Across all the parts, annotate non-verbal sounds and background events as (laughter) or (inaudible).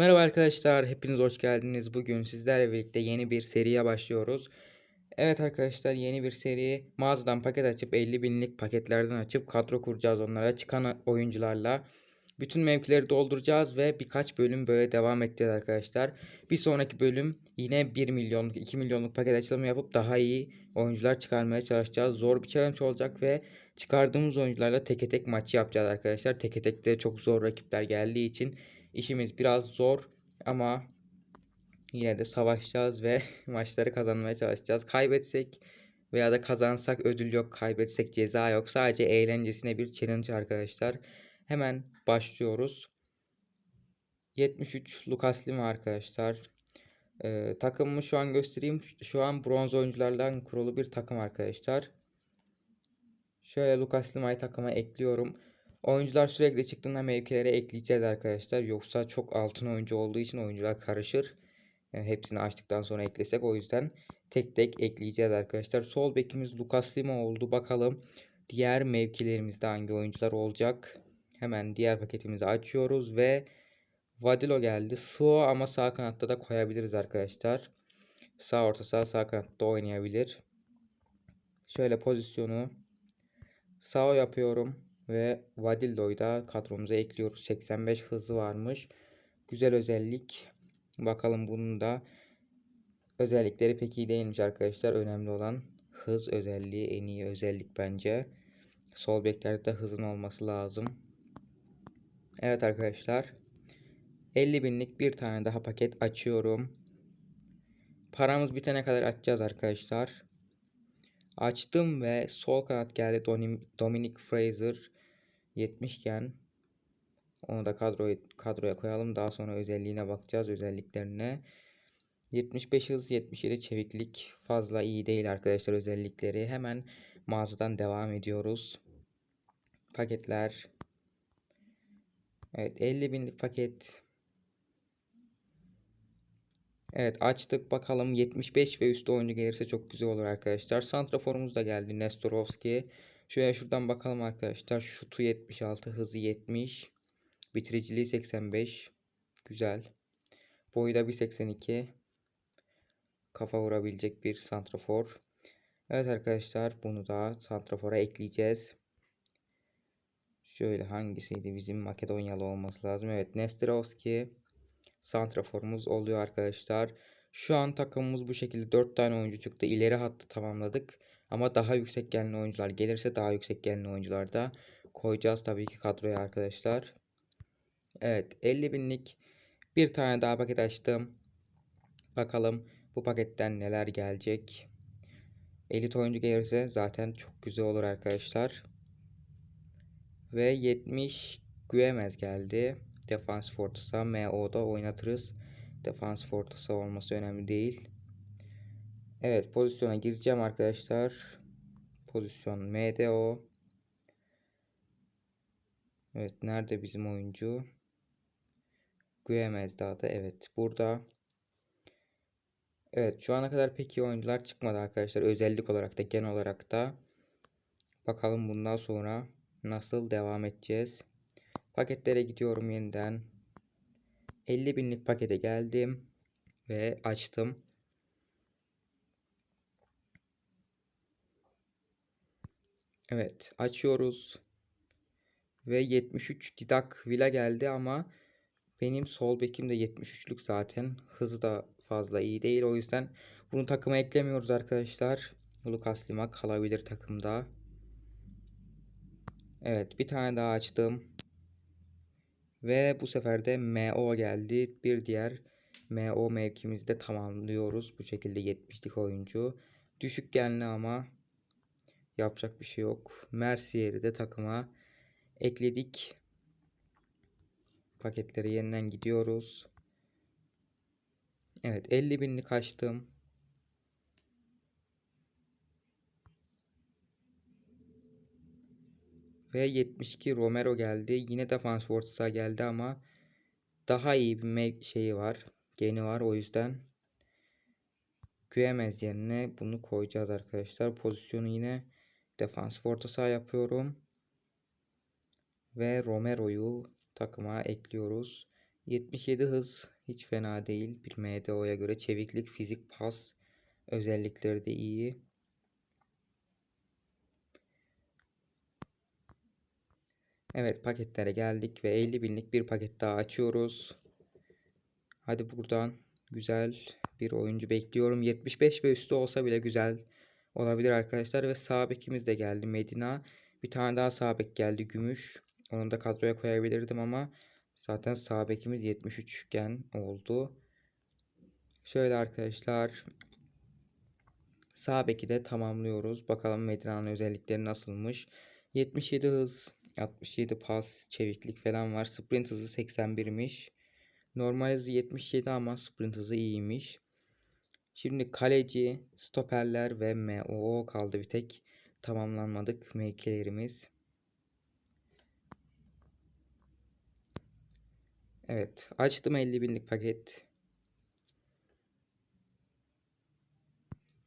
Merhaba arkadaşlar, hepiniz hoş geldiniz. Bugün sizlerle birlikte yeni bir seriye başlıyoruz. Evet arkadaşlar, yeni bir seri. Mağazadan paket açıp 50 binlik paketlerden açıp kadro kuracağız onlara çıkan oyuncularla. Bütün mevkileri dolduracağız ve birkaç bölüm böyle devam edeceğiz arkadaşlar. Bir sonraki bölüm yine 1 milyonluk, 2 milyonluk paket açılımı yapıp daha iyi oyuncular çıkarmaya çalışacağız. Zor bir challenge olacak ve çıkardığımız oyuncularla teke tek maçı yapacağız arkadaşlar. Teke tekte çok zor rakipler geldiği için İşimiz biraz zor ama yine de savaşacağız ve (laughs) maçları kazanmaya çalışacağız. Kaybetsek veya da kazansak ödül yok, kaybetsek ceza yok. Sadece eğlencesine bir challenge arkadaşlar. Hemen başlıyoruz. 73 Lucas Lima arkadaşlar. Ee, takımımı şu an göstereyim. Şu an bronz oyunculardan kurulu bir takım arkadaşlar. Şöyle Lucas Lima'yı takıma ekliyorum. Oyuncular sürekli çıktığında mevkilere ekleyeceğiz arkadaşlar. Yoksa çok altın oyuncu olduğu için oyuncular karışır. Yani hepsini açtıktan sonra eklesek o yüzden tek tek ekleyeceğiz arkadaşlar. Sol bekimiz Lucas Lima oldu. Bakalım diğer mevkilerimizde hangi oyuncular olacak. Hemen diğer paketimizi açıyoruz ve Vadilo geldi. Suo ama sağ kanatta da koyabiliriz arkadaşlar. Sağ orta sağ sağ kanatta oynayabilir. Şöyle pozisyonu sağ yapıyorum. Ve Vadillo'yu da kadromuza ekliyoruz. 85 hızı varmış. Güzel özellik. Bakalım bunun da özellikleri pek iyi değilmiş arkadaşlar. Önemli olan hız özelliği en iyi özellik bence. Sol beklerde de hızın olması lazım. Evet arkadaşlar. 50 binlik bir tane daha paket açıyorum. Paramız bitene kadar açacağız arkadaşlar. Açtım ve sol kanat geldi Dominic Fraser. 70 iken onu da kadroya, kadroya koyalım. Daha sonra özelliğine bakacağız özelliklerine. 75 hız 77 çeviklik fazla iyi değil arkadaşlar özellikleri. Hemen mağazadan devam ediyoruz. Paketler. Evet 50 binlik paket. Evet açtık bakalım 75 ve üstü oyuncu gelirse çok güzel olur arkadaşlar. Santraforumuz da geldi Nestorovski. Şöyle şuradan bakalım arkadaşlar. Şutu 76, hızı 70. Bitiriciliği 85. Güzel. Boyu da 1.82. Kafa vurabilecek bir santrafor. Evet arkadaşlar bunu da santrafora ekleyeceğiz. Şöyle hangisiydi bizim Makedonyalı olması lazım. Evet Nesterovski santraforumuz oluyor arkadaşlar. Şu an takımımız bu şekilde 4 tane oyuncu çıktı. İleri hattı tamamladık. Ama daha yüksek genli oyuncular gelirse daha yüksek genli oyuncular da koyacağız tabii ki kadroya arkadaşlar. Evet 50 binlik bir tane daha paket açtım. Bakalım bu paketten neler gelecek. Elit oyuncu gelirse zaten çok güzel olur arkadaşlar. Ve 70 Güemez geldi. Defans Fortress'a MO'da oynatırız. Defans Fortress'a olması önemli değil. Evet pozisyona gireceğim arkadaşlar. Pozisyon MDO. Evet nerede bizim oyuncu? Güyemez daha da evet burada. Evet şu ana kadar pek iyi oyuncular çıkmadı arkadaşlar. Özellik olarak da gen olarak da. Bakalım bundan sonra nasıl devam edeceğiz. Paketlere gidiyorum yeniden. 50 binlik pakete geldim. Ve açtım. Evet açıyoruz. Ve 73 Didak Villa geldi ama benim sol bekim de 73'lük zaten. Hızı da fazla iyi değil. O yüzden bunu takıma eklemiyoruz arkadaşlar. Lucas Lima kalabilir takımda. Evet bir tane daha açtım. Ve bu sefer de MO geldi. Bir diğer MO mevkimizde tamamlıyoruz. Bu şekilde 70'lik oyuncu. Düşük genli ama Yapacak bir şey yok. Mercier'i de takıma ekledik. Paketleri yeniden gidiyoruz. Evet 50 binlik açtım. Ve 72 Romero geldi. Yine defans force'a geldi ama daha iyi bir şeyi var. Geni var o yüzden Güyemez yerine bunu koyacağız arkadaşlar. Pozisyonu yine Defans orta saha yapıyorum. Ve Romero'yu takıma ekliyoruz. 77 hız hiç fena değil. Bir MDO'ya göre çeviklik, fizik, pas özellikleri de iyi. Evet paketlere geldik ve 50 binlik bir paket daha açıyoruz. Hadi buradan güzel bir oyuncu bekliyorum. 75 ve üstü olsa bile güzel olabilir arkadaşlar. Ve sağ bekimiz de geldi Medina. Bir tane daha sağ bek geldi Gümüş. Onu da kadroya koyabilirdim ama zaten sağ bekimiz 73 gen oldu. Şöyle arkadaşlar sağ beki de tamamlıyoruz. Bakalım Medina'nın özellikleri nasılmış. 77 hız, 67 pas, çeviklik falan var. Sprint hızı 81'miş. Normal hızı 77 ama sprint hızı iyiymiş. Şimdi kaleci, stoperler ve MOO kaldı bir tek. Tamamlanmadık mevkilerimiz. Evet açtım 50 binlik paket.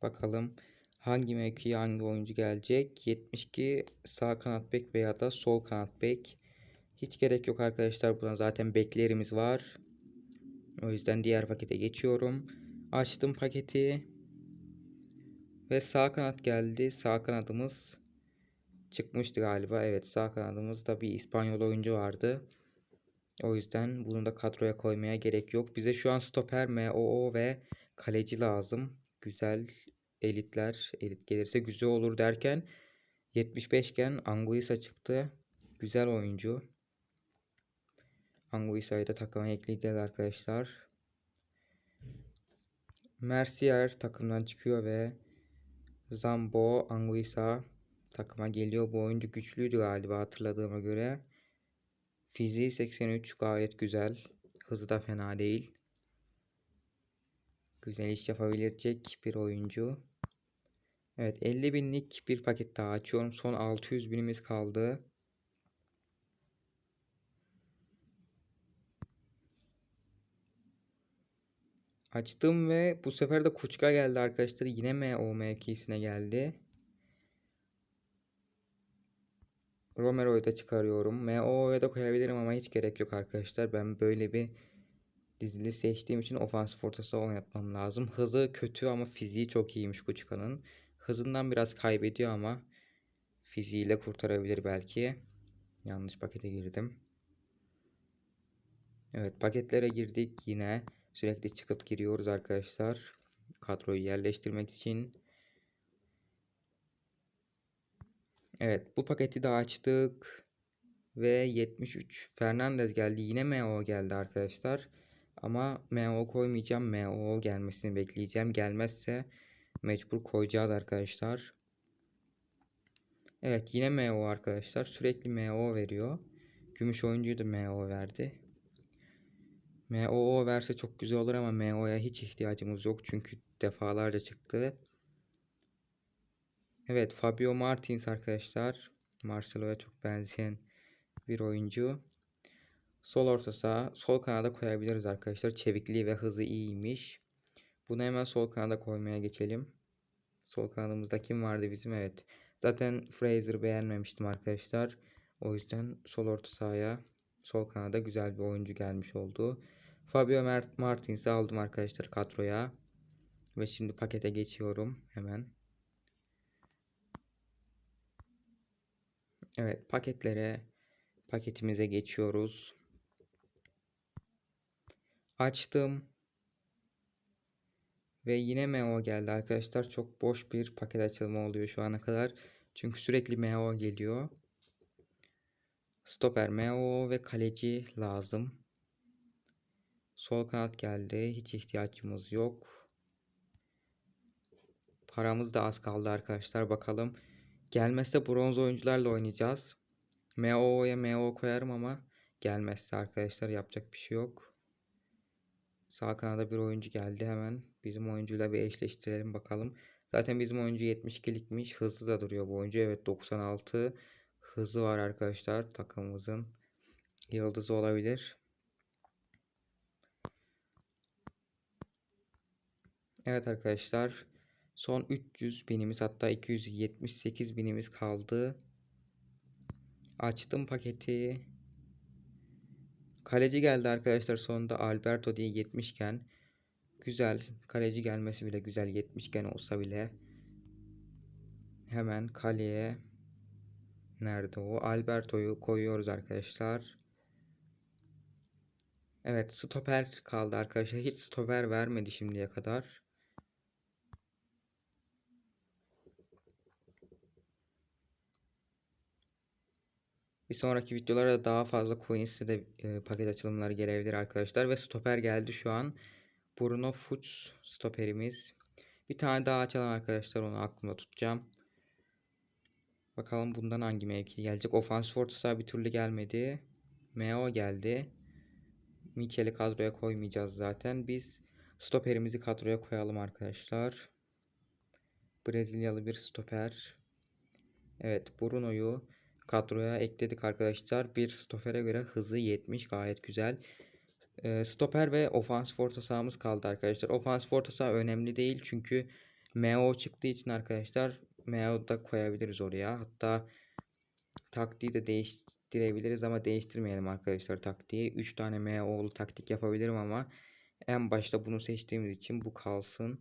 Bakalım hangi mevkiye hangi oyuncu gelecek. 72 sağ kanat bek veya da sol kanat bek. Hiç gerek yok arkadaşlar. Buna zaten beklerimiz var. O yüzden diğer pakete geçiyorum. Açtım paketi. Ve sağ kanat geldi. Sağ kanadımız çıkmıştı galiba. Evet sağ kanadımızda bir İspanyol oyuncu vardı. O yüzden bunu da kadroya koymaya gerek yok. Bize şu an stoper, MOO ve kaleci lazım. Güzel elitler. Elit gelirse güzel olur derken 75 iken Anguissa çıktı. Güzel oyuncu. Anguissa'yı da takıma ekleyeceğiz arkadaşlar. Mercier takımdan çıkıyor ve Zambo Anguissa takıma geliyor. Bu oyuncu güçlüydü galiba hatırladığıma göre. Fiziği 83 gayet güzel. Hızı da fena değil. Güzel iş yapabilecek bir oyuncu. Evet 50 binlik bir paket daha açıyorum. Son 600 binimiz kaldı. Açtım ve bu sefer de Kuçka geldi arkadaşlar. Yine MO mevkisine geldi. Romero'yu da çıkarıyorum. MO'ya da koyabilirim ama hiç gerek yok arkadaşlar. Ben böyle bir dizili seçtiğim için ofansif ortası oynatmam lazım. Hızı kötü ama fiziği çok iyiymiş Kuçka'nın. Hızından biraz kaybediyor ama fiziğiyle kurtarabilir belki. Yanlış pakete girdim. Evet paketlere girdik yine. Sürekli çıkıp giriyoruz arkadaşlar. Kadroyu yerleştirmek için. Evet bu paketi de açtık. Ve 73 Fernandez geldi. Yine MO geldi arkadaşlar. Ama MO koymayacağım. MO gelmesini bekleyeceğim. Gelmezse mecbur koyacağız arkadaşlar. Evet yine MO arkadaşlar. Sürekli MO veriyor. Gümüş oyuncuyu da MO verdi. MOO verse çok güzel olur ama MO'ya hiç ihtiyacımız yok. Çünkü defalarca çıktı. Evet Fabio Martins arkadaşlar. Marcelo'ya çok benzeyen bir oyuncu. Sol orta saha, sol kanada koyabiliriz arkadaşlar. Çevikliği ve hızı iyiymiş. Bunu hemen sol kanada koymaya geçelim. Sol kanadımızda kim vardı bizim? Evet. Zaten Fraser beğenmemiştim arkadaşlar. O yüzden sol orta sahaya, sol kanada güzel bir oyuncu gelmiş oldu. Fabio Mert Martins'i aldım arkadaşlar kadroya. Ve şimdi pakete geçiyorum hemen. Evet paketlere paketimize geçiyoruz. Açtım. Ve yine MO geldi arkadaşlar. Çok boş bir paket açılımı oluyor şu ana kadar. Çünkü sürekli MO geliyor. Stoper MO ve kaleci lazım. Sol kanat geldi. Hiç ihtiyacımız yok. Paramız da az kaldı arkadaşlar. Bakalım. Gelmezse bronz oyuncularla oynayacağız. MO'ya MO koyarım ama gelmezse arkadaşlar yapacak bir şey yok. Sağ kanada bir oyuncu geldi hemen. Bizim oyuncuyla bir eşleştirelim bakalım. Zaten bizim oyuncu 72'likmiş. Hızlı da duruyor bu oyuncu. Evet 96 hızı var arkadaşlar. Takımımızın yıldızı olabilir. Evet arkadaşlar. Son 300 binimiz hatta 278 binimiz kaldı. Açtım paketi. Kaleci geldi arkadaşlar sonunda Alberto diye 70'ken. Güzel. Kaleci gelmesi bile güzel 70'ken olsa bile. Hemen kaleye nerede o? Alberto'yu koyuyoruz arkadaşlar. Evet stoper kaldı arkadaşlar. Hiç stoper vermedi şimdiye kadar. Bir sonraki videolara daha fazla Coins'te de e, paket açılımları gelebilir arkadaşlar. Ve stoper geldi şu an. Bruno Fuchs stoperimiz. Bir tane daha açalım arkadaşlar onu aklımda tutacağım. Bakalım bundan hangi mevki gelecek. Ofans orta bir türlü gelmedi. Meo geldi. Michel'i kadroya koymayacağız zaten. Biz stoperimizi kadroya koyalım arkadaşlar. Brezilyalı bir stoper. Evet Bruno'yu kadroya ekledik arkadaşlar. Bir stopere göre hızı 70 gayet güzel. E, stoper ve ofans orta sahamız kaldı arkadaşlar. Ofans orta saha önemli değil çünkü Meo çıktığı için arkadaşlar Meo da koyabiliriz oraya. Hatta taktiği de değiştirebiliriz ama değiştirmeyelim arkadaşlar taktiği. 3 tane Meo'lu taktik yapabilirim ama en başta bunu seçtiğimiz için bu kalsın.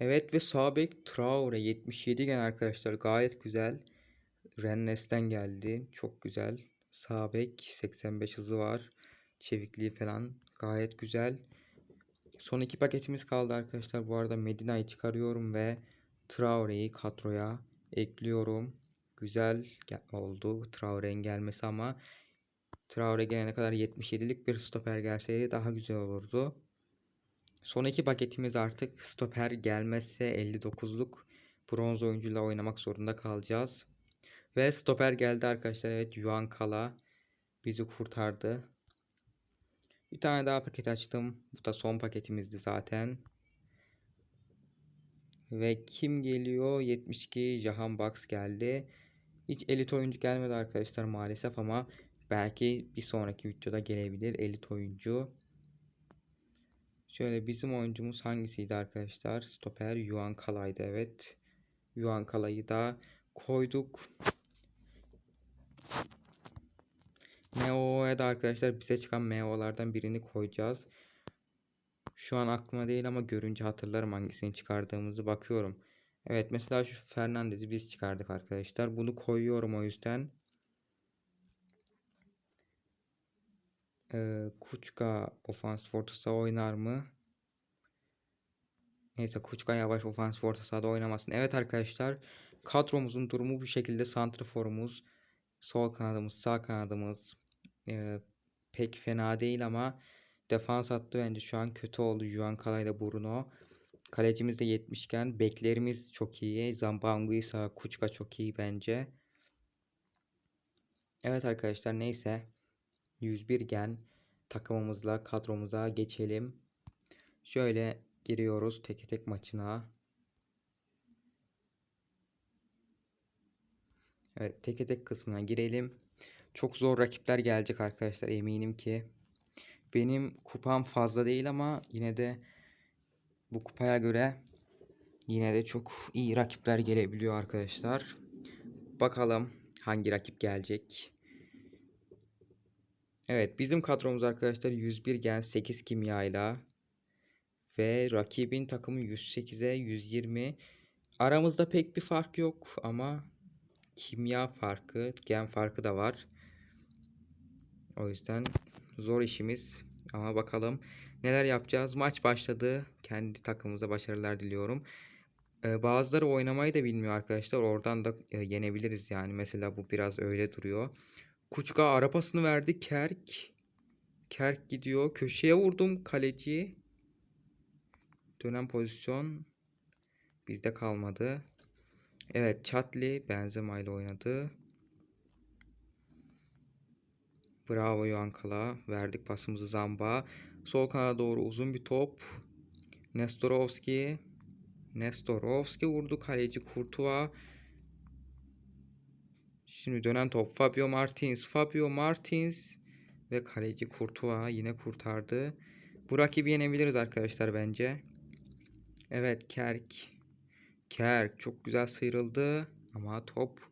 Evet ve sağ bek Traore 77 gen arkadaşlar gayet güzel. Rennes'ten geldi. Çok güzel. Sağ bek 85 hızı var. Çevikliği falan gayet güzel. Son iki paketimiz kaldı arkadaşlar. Bu arada Medina'yı çıkarıyorum ve Traore'yi kadroya ekliyorum. Güzel oldu Traore'nin gelmesi ama Traore gelene kadar 77'lik bir stoper gelseydi daha güzel olurdu. Son iki paketimiz artık stoper gelmezse 59'luk bronz oyuncuyla oynamak zorunda kalacağız. Ve stoper geldi arkadaşlar. Evet Yuan Kala bizi kurtardı. Bir tane daha paket açtım. Bu da son paketimizdi zaten. Ve kim geliyor? 72 Jahan Box geldi. Hiç elit oyuncu gelmedi arkadaşlar maalesef ama belki bir sonraki videoda gelebilir elit oyuncu. Şöyle bizim oyuncumuz hangisiydi arkadaşlar? Stoper Yuan Kala'ydı evet. Yuan Kala'yı da koyduk. Meo'ya da arkadaşlar bize çıkan Meo'lardan birini koyacağız. Şu an aklıma değil ama görünce hatırlarım hangisini çıkardığımızı bakıyorum. Evet mesela şu Fernandez'i biz çıkardık arkadaşlar. Bunu koyuyorum o yüzden. Ee, Kuçka ofans orta oynar mı? Neyse Kuçka yavaş ofans orta sahada oynamasın. Evet arkadaşlar kadromuzun durumu bu şekilde. Santraforumuz, sol kanadımız, sağ kanadımız e, pek fena değil ama defans hattı bence şu an kötü oldu. Juan Kalay'la Bruno. Kalecimiz de 70 iken beklerimiz çok iyi. Zambanguisa, Kuçka çok iyi bence. Evet arkadaşlar neyse. 101 gen takımımızla kadromuza geçelim. Şöyle giriyoruz tek tek maçına. Evet tek tek kısmına girelim. Çok zor rakipler gelecek arkadaşlar eminim ki. Benim kupam fazla değil ama yine de bu kupaya göre yine de çok iyi rakipler gelebiliyor arkadaşlar. Bakalım hangi rakip gelecek. Evet bizim kadromuz arkadaşlar 101 gen 8 kimyayla ve rakibin takımı 108'e 120. Aramızda pek bir fark yok ama kimya farkı, gen farkı da var. O yüzden zor işimiz ama bakalım neler yapacağız. Maç başladı. Kendi takımımıza başarılar diliyorum. Ee, bazıları oynamayı da bilmiyor arkadaşlar. Oradan da e, yenebiliriz yani. Mesela bu biraz öyle duruyor. Kuçka arapasını verdi. Kerk. Kerk gidiyor. Köşeye vurdum kaleci. Dönen pozisyon bizde kalmadı. Evet Chatli Benzema ile oynadı. Bravo Yankala. Verdik pasımızı Zamba. Sol kanada doğru uzun bir top. Nestorovski. Nestorovski vurdu. Kaleci Kurtuva. Şimdi dönen top Fabio Martins. Fabio Martins ve kaleci Kurtuva yine kurtardı. Bu rakibi yenebiliriz arkadaşlar bence. Evet Kerk. Kerk çok güzel sıyrıldı ama top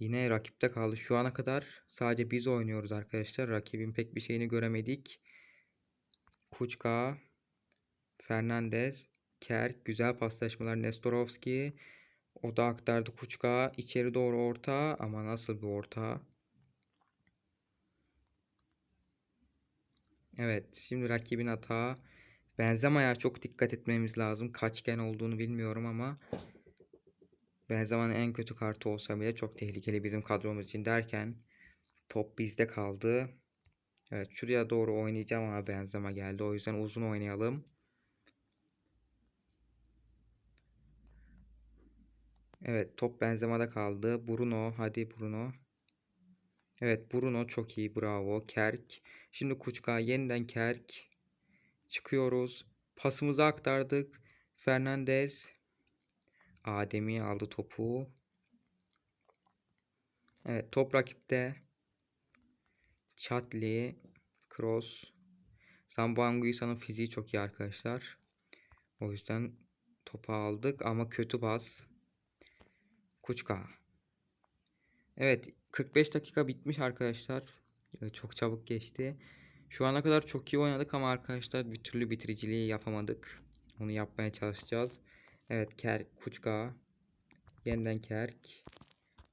Yine rakipte kaldı. Şu ana kadar sadece biz oynuyoruz arkadaşlar. Rakibin pek bir şeyini göremedik. Kuçka, Fernandez, Kerk, güzel paslaşmalar. Nestorovski, o da aktardı Kuçka. içeri doğru orta ama nasıl bir orta? Evet, şimdi rakibin hata. Benzema'ya çok dikkat etmemiz lazım. Kaçgen olduğunu bilmiyorum ama Benzema'nın en kötü kartı olsa bile çok tehlikeli bizim kadromuz için derken top bizde kaldı. Evet şuraya doğru oynayacağım ama Benzema geldi. O yüzden uzun oynayalım. Evet top Benzema'da kaldı. Bruno hadi Bruno. Evet Bruno çok iyi bravo. Kerk. Şimdi Kuçka yeniden Kerk. Çıkıyoruz. Pasımızı aktardık. Fernandez. Ademi aldı topu. Evet top rakipte. Chatli. Cross. Zambanguisa'nın fiziği çok iyi arkadaşlar. O yüzden topu aldık ama kötü pas. Kuçka. Evet 45 dakika bitmiş arkadaşlar. Ee, Çok çabuk geçti. Şu ana kadar çok iyi oynadık ama arkadaşlar bir türlü bitiriciliği yapamadık. Onu yapmaya çalışacağız. Evet Kerk, Kuçka. Yeniden Kerk.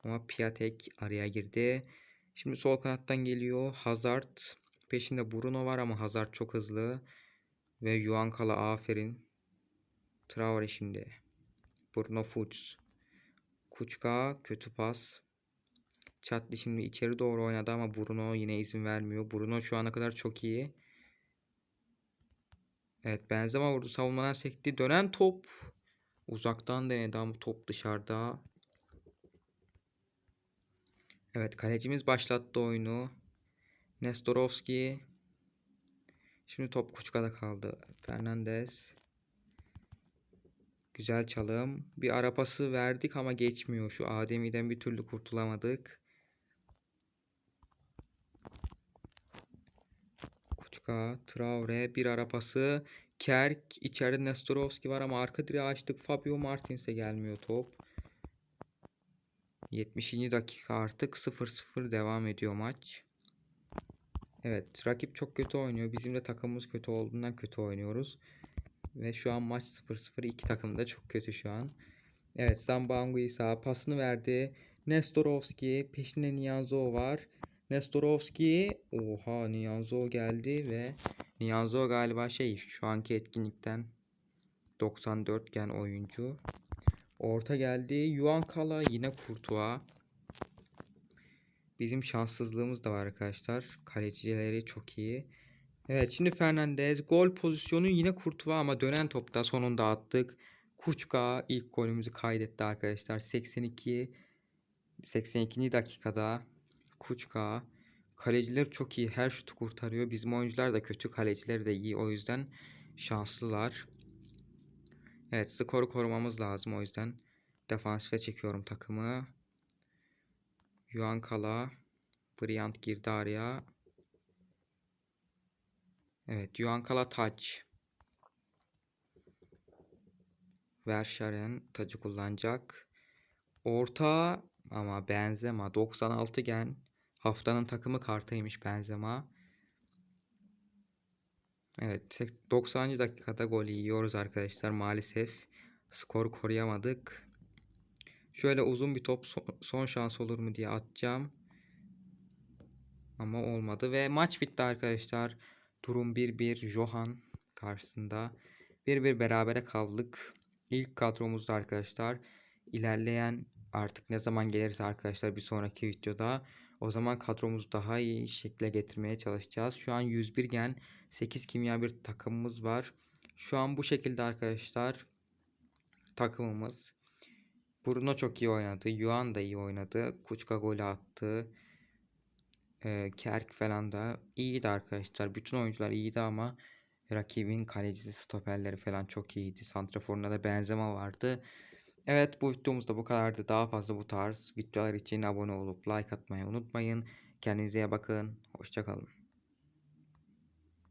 Ama Piatek araya girdi. Şimdi sol kanattan geliyor. Hazard. Peşinde Bruno var ama Hazard çok hızlı. Ve Yuan Kala aferin. Traore şimdi. Bruno Fuchs. Kuçka kötü pas. Çatlı şimdi içeri doğru oynadı ama Bruno yine izin vermiyor. Bruno şu ana kadar çok iyi. Evet Benzema vurdu. Savunmadan sekti. Dönen top. Uzaktan denedi ama top dışarıda. Evet kalecimiz başlattı oyunu. Nestorovski. Şimdi top Kuçka'da kaldı. Fernandez. Güzel çalım. Bir ara pası verdik ama geçmiyor. Şu Ademi'den bir türlü kurtulamadık. Kuçka, Traore, bir ara pası. Kerk, içeride Nestorovski var ama arka direği açtık. Fabio Martins'e gelmiyor top. 70. dakika artık 0-0 devam ediyor maç. Evet rakip çok kötü oynuyor. Bizim de takımımız kötü olduğundan kötü oynuyoruz. Ve şu an maç 0-0. İki takım da çok kötü şu an. Evet Zambanguisa pasını verdi. Nestorovski peşinde Niyanzo var. Nestorovski oha Niyanzo geldi ve Niyanzo galiba şey şu anki etkinlikten 94 gen oyuncu. Orta geldi. Yuan Kala yine Kurtuğa. Bizim şanssızlığımız da var arkadaşlar. Kalecileri çok iyi. Evet şimdi Fernandez gol pozisyonu yine Kurtuğa ama dönen topta sonunda attık. Kuçka ilk golümüzü kaydetti arkadaşlar. 82 82. dakikada Kuçka kaleciler çok iyi. Her şutu kurtarıyor. Bizim oyuncular da kötü. Kaleciler de iyi. O yüzden şanslılar. Evet skoru korumamız lazım. O yüzden defansife çekiyorum takımı. Yuan Kala. Bryant girdi araya. Evet Yuan Kala taç. Verscharen tacı kullanacak. Orta ama Benzema 96 gen. Haftanın takımı kartıymış Benzema. Evet 90. dakikada gol yiyoruz arkadaşlar maalesef. Skor koruyamadık. Şöyle uzun bir top son şans olur mu diye atacağım. Ama olmadı ve maç bitti arkadaşlar. Durum 1-1 Johan karşısında. 1-1 berabere kaldık. İlk kadromuzda arkadaşlar. İlerleyen artık ne zaman gelirse arkadaşlar bir sonraki videoda o zaman kadromuzu daha iyi şekle getirmeye çalışacağız. Şu an 101 gen 8 kimya bir takımımız var. Şu an bu şekilde arkadaşlar takımımız. Bruno çok iyi oynadı. Yuan da iyi oynadı. Kuçka golü attı. Ee, Kerk falan da iyiydi arkadaşlar. Bütün oyuncular iyiydi ama rakibin kalecisi stoperleri falan çok iyiydi. Santraforunda da Benzema vardı. Evet bu videomuz da bu kadardı. Daha fazla bu tarz videolar için abone olup like atmayı unutmayın. Kendinize iyi bakın. Hoşçakalın.